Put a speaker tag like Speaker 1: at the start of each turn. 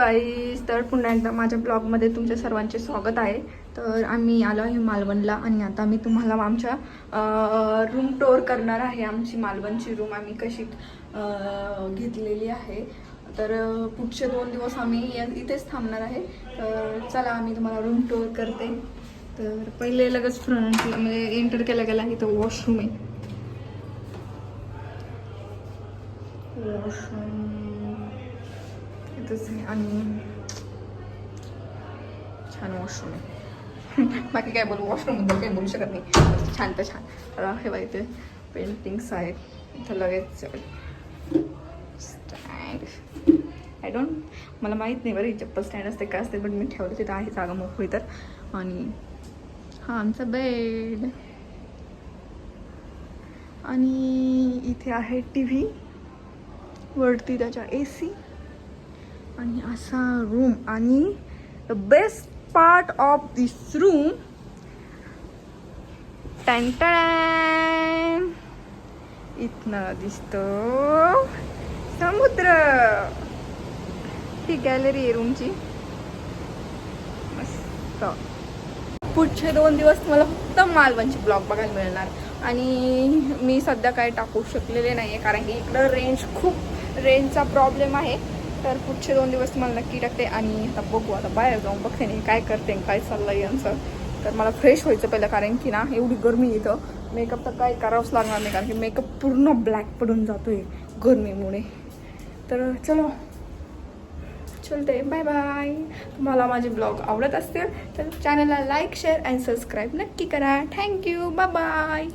Speaker 1: Guys तर पुन्हा एकदा माझ्या ब्लॉगमध्ये तुमच्या सर्वांचे स्वागत आहे. तर आम्ही आलो आहे मालवणला आणि आता मी तुम्हाला आमच्या रूम टूर करणार आहे. आमची मालवणची रूम आम्ही कशी घेतलेली आहे. तर पुढचे दोन दिवस आम्ही इथेच थांबणार आहे. तर चला आम्ही तुम्हाला रूम टूर करते. तर पहिले लगेच फ्रंट म्हणजे एंटर केला गेला इथं वॉशरूम आहे. वॉशरूम इथंच आहे आणि छान वॉशरूम आहे बाकी काय बोलू वॉशरूमबद्दल काही बोलू शकत नाही छान तर छान तर हे बघा इथे पेंटिंग्स आहेत इथं लगेच स्टँड आय डोंट मला माहीत नाही बरं ही चप्पल स्टँड असते काय असते पण मी ठेवलं तिथं आहे जागा मोकळी तर आणि हा आमचा बेड आणि इथे आहे टी व्ही वरती त्याच्या ए सी आणि असा रूम आणि the best part of this room टँटन इथनं दिसतो समुद्र. ही गॅलरी आहे रूमची मस्त. पुढचे दोन दिवस तुम्हाला फक्त मालवणची ब्लॉग बघायला मिळणार. आणि मी सध्या काय टाकू शकलेले नाही आहे कारण की इकडं रेंज खूप रेंजचा प्रॉब्लेम आहे. तर पुढचे दोन दिवस तुम्हाला नक्की टाकते आणि आता बघू आता बाहेर जाऊन बघते नाही काय करते काय चाललं आहे यांचं. तर मला फ्रेश व्हायचं पहिलं कारण की ना एवढी गरमी इथं. मेकअप तर काय करावंच लागणार नाही कारण की मेकअप पूर्ण ब्लॅक पडून जातोय गरमीमुळे. तर चलो. चलते. बाय बाय तुम्हाला माझे ब्लॉग आवडत असतील तर चॅनलला लाईक शेअर अँड सबस्क्राईब नक्की करा. Thank you bye bye